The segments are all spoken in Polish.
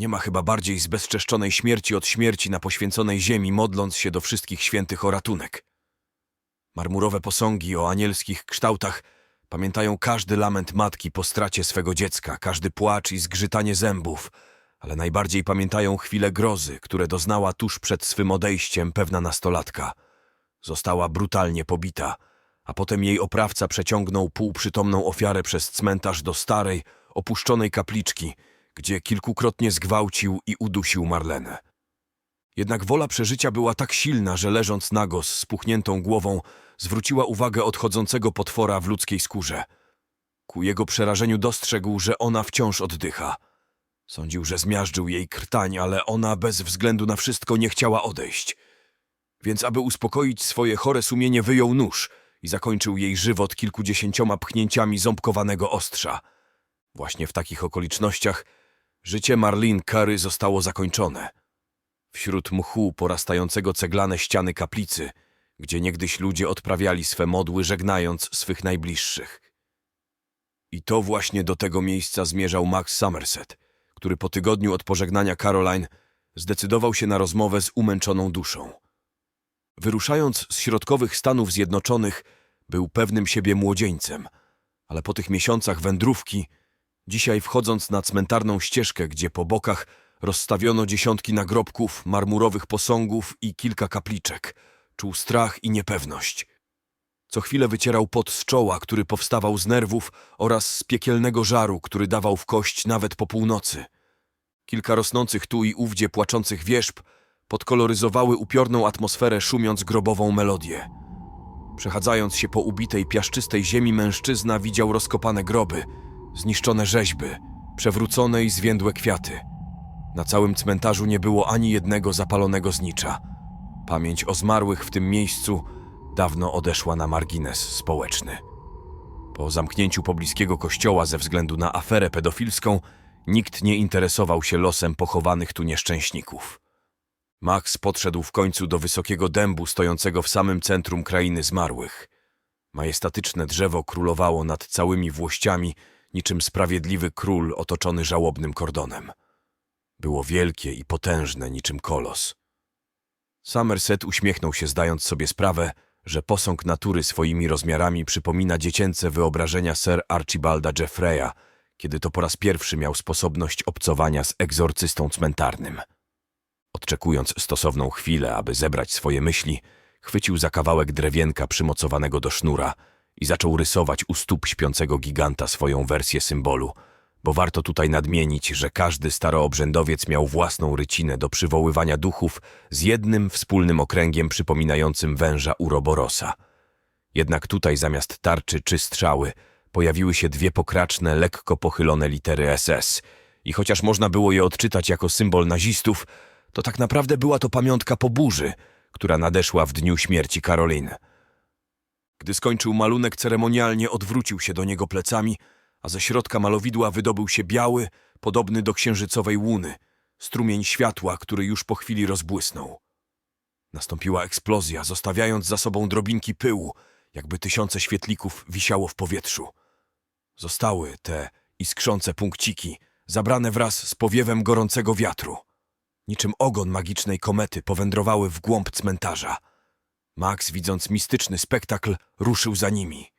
Nie ma chyba bardziej zbezczeszczonej śmierci od śmierci na poświęconej ziemi, modląc się do wszystkich świętych o ratunek. Marmurowe posągi o anielskich kształtach pamiętają każdy lament matki po stracie swego dziecka, każdy płacz i zgrzytanie zębów, ale najbardziej pamiętają chwile grozy, które doznała tuż przed swym odejściem pewna nastolatka. Została brutalnie pobita, a potem jej oprawca przeciągnął półprzytomną ofiarę przez cmentarz do starej, opuszczonej kapliczki, gdzie kilkukrotnie zgwałcił i udusił Marlenę. Jednak wola przeżycia była tak silna, że leżąc nago z spuchniętą głową, zwróciła uwagę odchodzącego potwora w ludzkiej skórze. Ku jego przerażeniu dostrzegł, że ona wciąż oddycha. Sądził, że zmiażdżył jej krtań, ale ona bez względu na wszystko nie chciała odejść. Więc aby uspokoić swoje chore sumienie, wyjął nóż i zakończył jej żywot kilkudziesięcioma pchnięciami ząbkowanego ostrza. Właśnie w takich okolicznościach życie Marlene Curry zostało zakończone. Wśród mchu porastającego ceglane ściany kaplicy, gdzie niegdyś ludzie odprawiali swe modły, żegnając swych najbliższych. I to właśnie do tego miejsca zmierzał Max Somerset, który po tygodniu od pożegnania Caroline zdecydował się na rozmowę z umęczoną duszą. Wyruszając z środkowych Stanów Zjednoczonych, był pewnym siebie młodzieńcem, ale po tych miesiącach wędrówki, dzisiaj wchodząc na cmentarną ścieżkę, gdzie po bokach rozstawiono dziesiątki nagrobków, marmurowych posągów i kilka kapliczek, czuł strach i niepewność. Co chwilę wycierał pot z czoła, który powstawał z nerwów oraz z piekielnego żaru, który dawał w kość nawet po północy. Kilka rosnących tu i ówdzie płaczących wierzb podkoloryzowały upiorną atmosferę, szumiąc grobową melodię. Przechadzając się po ubitej, piaszczystej ziemi, mężczyzna widział rozkopane groby, zniszczone rzeźby, przewrócone i zwiędłe kwiaty. Na całym cmentarzu nie było ani jednego zapalonego znicza. Pamięć o zmarłych w tym miejscu dawno odeszła na margines społeczny. Po zamknięciu pobliskiego kościoła ze względu na aferę pedofilską, nikt nie interesował się losem pochowanych tu nieszczęśników. Max podszedł w końcu do wysokiego dębu stojącego w samym centrum krainy zmarłych. Majestatyczne drzewo królowało nad całymi włościami, niczym sprawiedliwy król otoczony żałobnym kordonem. Było wielkie i potężne, niczym kolos. Somerset uśmiechnął się, zdając sobie sprawę, że posąg natury swoimi rozmiarami przypomina dziecięce wyobrażenia Sir Archibalda Jeffreya, kiedy to po raz pierwszy miał sposobność obcowania z egzorcystą cmentarnym. Odczekując stosowną chwilę, aby zebrać swoje myśli, chwycił za kawałek drewienka przymocowanego do sznura i zaczął rysować u stóp śpiącego giganta swoją wersję symbolu, bo warto tutaj nadmienić, że każdy staroobrzędowiec miał własną rycinę do przywoływania duchów z jednym wspólnym okręgiem przypominającym węża Uroborosa. Jednak tutaj zamiast tarczy czy strzały pojawiły się dwie pokraczne, lekko pochylone litery SS i chociaż można było je odczytać jako symbol nazistów, to tak naprawdę była to pamiątka po burzy, która nadeszła w dniu śmierci Karoliny. Gdy skończył malunek, ceremonialnie odwrócił się do niego plecami, a ze środka malowidła wydobył się biały, podobny do księżycowej łuny, strumień światła, który już po chwili rozbłysnął. Nastąpiła eksplozja, zostawiając za sobą drobinki pyłu, jakby tysiące świetlików wisiało w powietrzu. Zostały te iskrzące punkciki, zabrane wraz z powiewem gorącego wiatru. Niczym ogon magicznej komety powędrowały w głąb cmentarza. Max, widząc mistyczny spektakl, ruszył za nimi.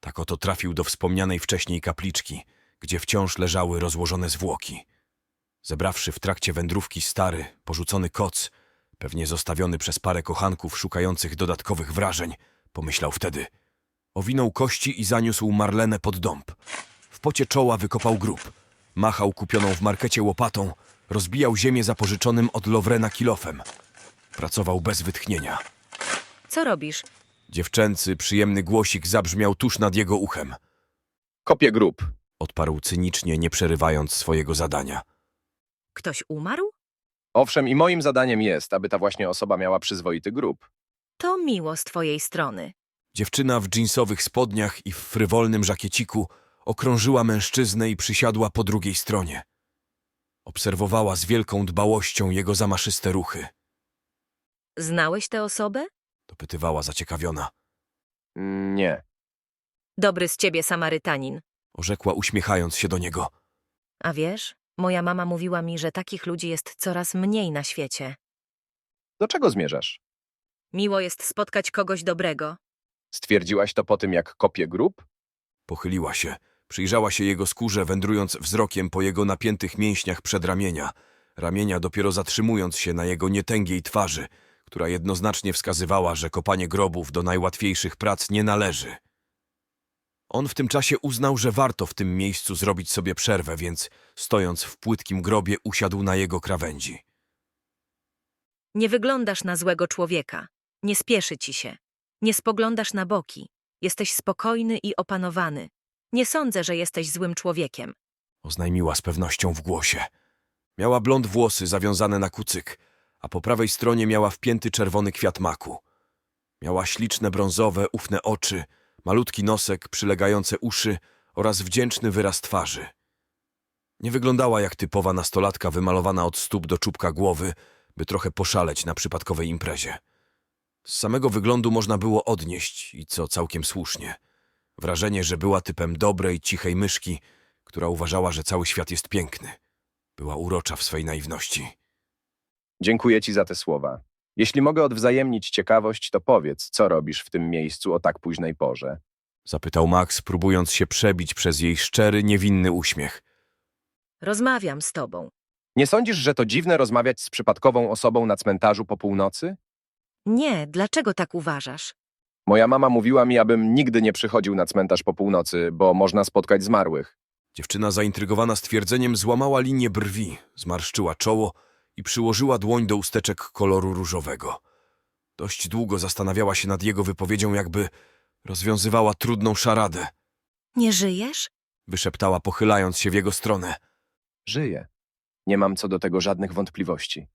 Tak oto trafił do wspomnianej wcześniej kapliczki, gdzie wciąż leżały rozłożone zwłoki. Zebrawszy w trakcie wędrówki stary, porzucony koc, pewnie zostawiony przez parę kochanków szukających dodatkowych wrażeń, pomyślał wtedy. Owinął kości i zaniósł Marlenę pod dąb. W pocie czoła wykopał grób. Machał kupioną w markecie łopatą, rozbijał ziemię zapożyczonym od Lowrena kilofem. Pracował bez wytchnienia. Co robisz? Dziewczęcy, przyjemny głosik zabrzmiał tuż nad jego uchem. Kopię grób. Odparł cynicznie, nie przerywając swojego zadania. Ktoś umarł? Owszem, i moim zadaniem jest, aby ta właśnie osoba miała przyzwoity grób. To miło z twojej strony. Dziewczyna w dżinsowych spodniach i w frywolnym żakieciku okrążyła mężczyznę i przysiadła po drugiej stronie. Obserwowała z wielką dbałością jego zamaszyste ruchy. Znałeś tę osobę? Dopytywała zaciekawiona. Nie. Dobry z ciebie Samarytanin. Orzekła uśmiechając się do niego. A wiesz, Moja mama mówiła mi, że takich ludzi jest coraz mniej na świecie. Do czego zmierzasz? Miło jest spotkać kogoś dobrego. Stwierdziłaś to po tym, jak kopie grób? Pochyliła się, przyjrzała się jego skórze, wędrując wzrokiem po jego napiętych mięśniach przedramienia, ramienia dopiero zatrzymując się na jego nietęgiej twarzy, która jednoznacznie wskazywała, że kopanie grobów do najłatwiejszych prac nie należy. On w tym czasie uznał, że warto w tym miejscu zrobić sobie przerwę, więc stojąc w płytkim grobie usiadł na jego krawędzi. Nie wyglądasz na złego człowieka. Nie spieszy ci się. Nie spoglądasz na boki. Jesteś spokojny i opanowany. Nie sądzę, że jesteś złym człowiekiem. oznajmiła z pewnością w głosie. Miała blond włosy zawiązane na kucyk, a po prawej stronie miała wpięty czerwony kwiat maku. Miała śliczne brązowe, ufne oczy, malutki nosek, przylegające uszy oraz wdzięczny wyraz twarzy. Nie wyglądała jak typowa nastolatka wymalowana od stóp do czubka głowy, by trochę poszaleć na przypadkowej imprezie. Z samego wyglądu można było odnieść, i co całkiem słusznie, wrażenie, że była typem dobrej, cichej myszki, która uważała, że cały świat jest piękny. Była urocza w swej naiwności. Dziękuję ci za te słowa. Jeśli mogę odwzajemnić ciekawość, to powiedz, co robisz w tym miejscu o tak późnej porze. Zapytał Max, próbując się przebić przez jej szczery, niewinny uśmiech. Rozmawiam z tobą. Nie sądzisz, że to dziwne rozmawiać z przypadkową osobą na cmentarzu po północy? Nie, dlaczego tak uważasz? Moja mama mówiła mi, abym nigdy nie przychodził na cmentarz po północy, bo można spotkać zmarłych. Dziewczyna zaintrygowana stwierdzeniem złamała linię brwi, zmarszczyła czoło i przyłożyła dłoń do usteczek koloru różowego. Dość długo zastanawiała się nad jego wypowiedzią, jakby rozwiązywała trudną szaradę. Nie żyjesz? Wyszeptała, pochylając się w jego stronę. Żyję. Nie mam co do tego żadnych wątpliwości.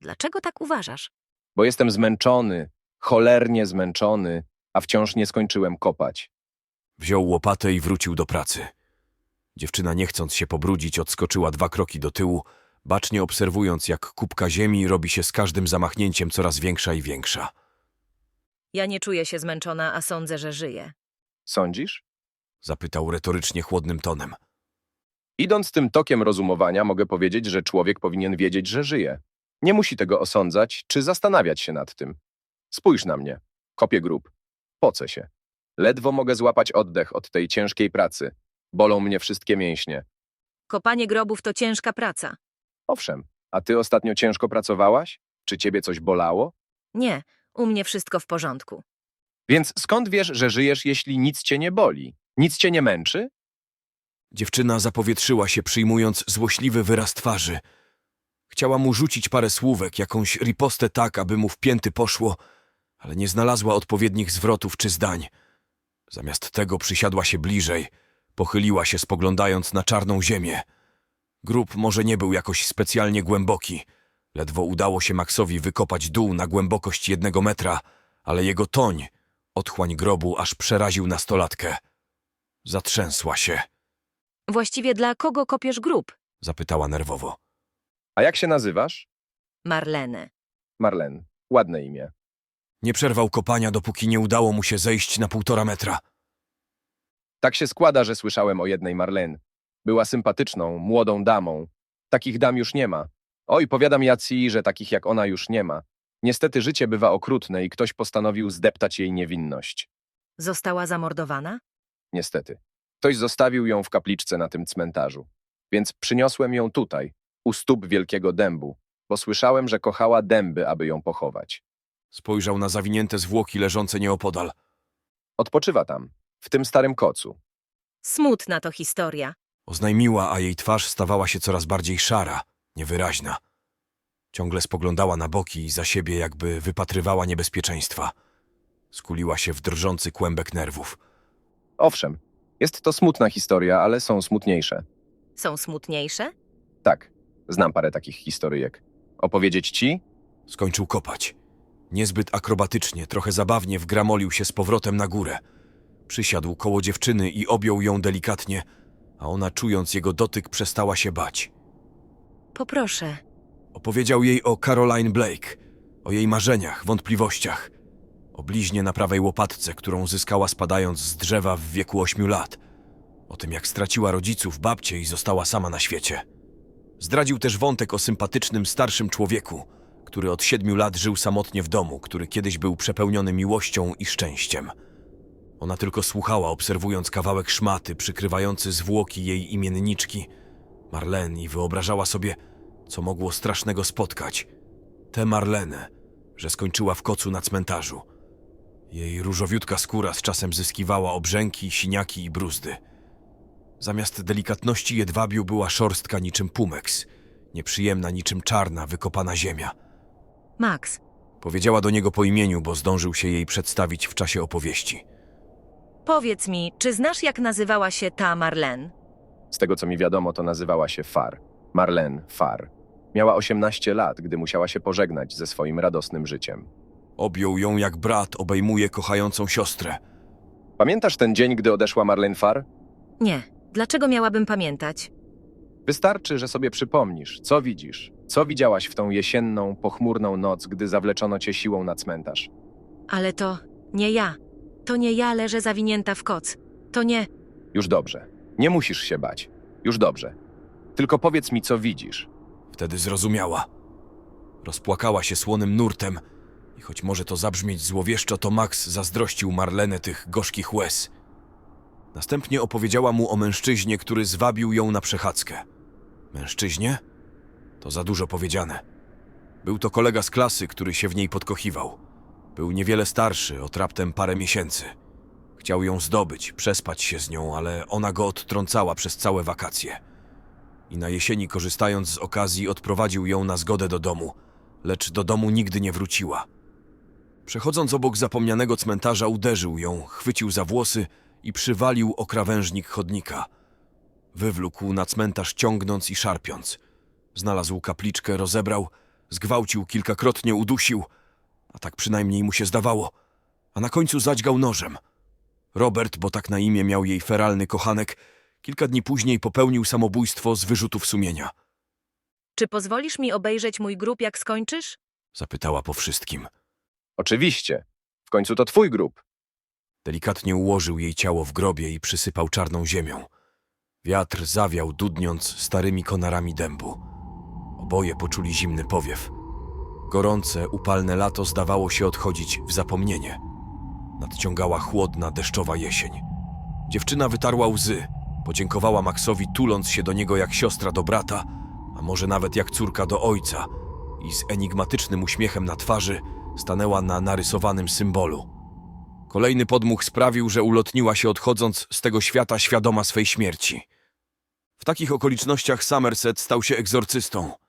Dlaczego tak uważasz? Bo jestem zmęczony, cholernie zmęczony, a wciąż nie skończyłem kopać. Wziął łopatę i wrócił do pracy. Dziewczyna, nie chcąc się pobrudzić, odskoczyła dwa kroki do tyłu, bacznie obserwując, jak kubka ziemi robi się z każdym zamachnięciem coraz większa i większa. Ja nie czuję się zmęczona, a sądzę, że żyję. Sądzisz? Zapytał retorycznie chłodnym tonem. Idąc tym tokiem rozumowania, mogę powiedzieć, że człowiek powinien wiedzieć, że żyje. Nie musi tego osądzać czy zastanawiać się nad tym. Spójrz na mnie. Kopię grób. Pocę się. Ledwo mogę złapać oddech od tej ciężkiej pracy. Bolą mnie wszystkie mięśnie. Kopanie grobów to ciężka praca. Owszem, a ty ostatnio ciężko pracowałaś? Czy ciebie coś bolało? Nie, u mnie wszystko w porządku. Więc skąd wiesz, że żyjesz, jeśli nic cię nie boli? Nic cię nie męczy? Dziewczyna zapowietrzyła się, przyjmując złośliwy wyraz twarzy. Chciała mu rzucić parę słówek, jakąś ripostę tak, aby mu w pięty poszło, ale nie znalazła odpowiednich zwrotów czy zdań. Zamiast tego przysiadła się bliżej, pochyliła się, spoglądając na czarną ziemię. Grób może nie był jakoś specjalnie głęboki. Ledwo udało się Maxowi wykopać dół na głębokość jednego metra, ale jego toń, otchłań grobu, aż przeraził nastolatkę. Zatrzęsła się. Właściwie dla kogo kopiesz grób? Zapytała nerwowo. A jak się nazywasz? Marlene. Marlen. Ładne imię. Nie przerwał kopania, dopóki nie udało mu się zejść na półtora metra. Tak się składa, że słyszałem o jednej Marlen. Była sympatyczną, młodą damą. Takich dam już nie ma. Oj, powiadam Jacji, że takich jak ona już nie ma. Niestety życie bywa okrutne i ktoś postanowił zdeptać jej niewinność. Została zamordowana? Niestety. Ktoś zostawił ją w kapliczce na tym cmentarzu. Więc przyniosłem ją tutaj, u stóp wielkiego dębu, bo słyszałem, że kochała dęby, aby ją pochować. Spojrzał na zawinięte zwłoki leżące nieopodal. Odpoczywa tam, w tym starym kocu. Smutna to historia. Oznajmiła, a jej twarz stawała się coraz bardziej szara, niewyraźna. Ciągle spoglądała na boki i za siebie, jakby wypatrywała niebezpieczeństwa. Skuliła się w drżący kłębek nerwów. Owszem, jest to smutna historia, ale są smutniejsze. Są smutniejsze? Tak, znam parę takich historyjek. Opowiedzieć ci? Skończył kopać. Niezbyt akrobatycznie, trochę zabawnie wgramolił się z powrotem na górę. Przysiadł koło dziewczyny i objął ją delikatnie, a ona, czując jego dotyk, przestała się bać. Poproszę. Opowiedział jej o Caroline Blake, o jej marzeniach, wątpliwościach, o bliźnie na prawej łopatce, którą zyskała spadając z drzewa w wieku ośmiu lat, o tym jak straciła rodziców, babcię i została sama na świecie. Zdradził też wątek o sympatycznym starszym człowieku, który od siedmiu lat żył samotnie w domu, który kiedyś był przepełniony miłością i szczęściem. Ona tylko słuchała, obserwując kawałek szmaty przykrywający zwłoki jej imienniczki, Marlene, i wyobrażała sobie, co mogło strasznego spotkać. Tę Marlenę, że skończyła w kocu na cmentarzu. Jej różowiutka skóra z czasem zyskiwała obrzęki, siniaki i bruzdy. Zamiast delikatności jedwabiu była szorstka niczym pumeks, nieprzyjemna niczym czarna, wykopana ziemia. Max, Powiedziała do niego po imieniu, bo zdążył się jej przedstawić w czasie opowieści. Powiedz mi, czy znasz jak nazywała się ta Marlene? Z tego co mi wiadomo, to nazywała się Far. Marlene Far. Miała 18 lat, gdy musiała się pożegnać ze swoim radosnym życiem. Objął ją jak brat obejmuje kochającą siostrę. Pamiętasz ten dzień, gdy odeszła Marlene Far? Nie. Dlaczego miałabym pamiętać? Wystarczy, że sobie przypomnisz, co widzisz, co widziałaś w tą jesienną, pochmurną noc, gdy zawleczono cię siłą na cmentarz. Ale to nie ja. To nie ja leżę zawinięta w koc. To nie. Już dobrze. Nie musisz się bać. Już dobrze. Tylko powiedz mi, co widzisz. Wtedy zrozumiała. Rozpłakała się słonym nurtem i choć może to zabrzmieć złowieszczo, to Max zazdrościł Marlenę tych gorzkich łez. Następnie opowiedziała mu o mężczyźnie, który zwabił ją na przechadzkę. Mężczyźnie? To za dużo powiedziane. Był to kolega z klasy, który się w niej podkochiwał. Był niewiele starszy, od raptem parę miesięcy. Chciał ją zdobyć, przespać się z nią, ale ona go odtrącała przez całe wakacje i na jesieni, korzystając z okazji, odprowadził ją na zgodę do domu, lecz do domu nigdy nie wróciła. Przechodząc obok zapomnianego cmentarza, uderzył ją, chwycił za włosy i przywalił o krawężnik chodnika. Wywlókł na cmentarz ciągnąc i szarpiąc. Znalazł kapliczkę, rozebrał, zgwałcił kilkakrotnie, udusił, a tak przynajmniej mu się zdawało, a na końcu zadźgał nożem. Robert, bo tak na imię miał jej feralny kochanek, Kilka dni później popełnił samobójstwo z wyrzutów sumienia. Czy pozwolisz mi obejrzeć mój grób, jak skończysz? Zapytała po wszystkim. Oczywiście. W końcu to twój grób. Delikatnie ułożył jej ciało w grobie i przysypał czarną ziemią. Wiatr zawiał, dudniąc starymi konarami dębu. Oboje poczuli zimny powiew. Gorące, upalne lato zdawało się odchodzić w zapomnienie. Nadciągała chłodna, deszczowa jesień. Dziewczyna wytarła łzy, podziękowała Maxowi, tuląc się do niego jak siostra do brata, a może nawet jak córka do ojca, i z enigmatycznym uśmiechem na twarzy stanęła na narysowanym symbolu. Kolejny podmuch sprawił, że ulotniła się odchodząc z tego świata świadoma swej śmierci. W takich okolicznościach Somerset stał się egzorcystą.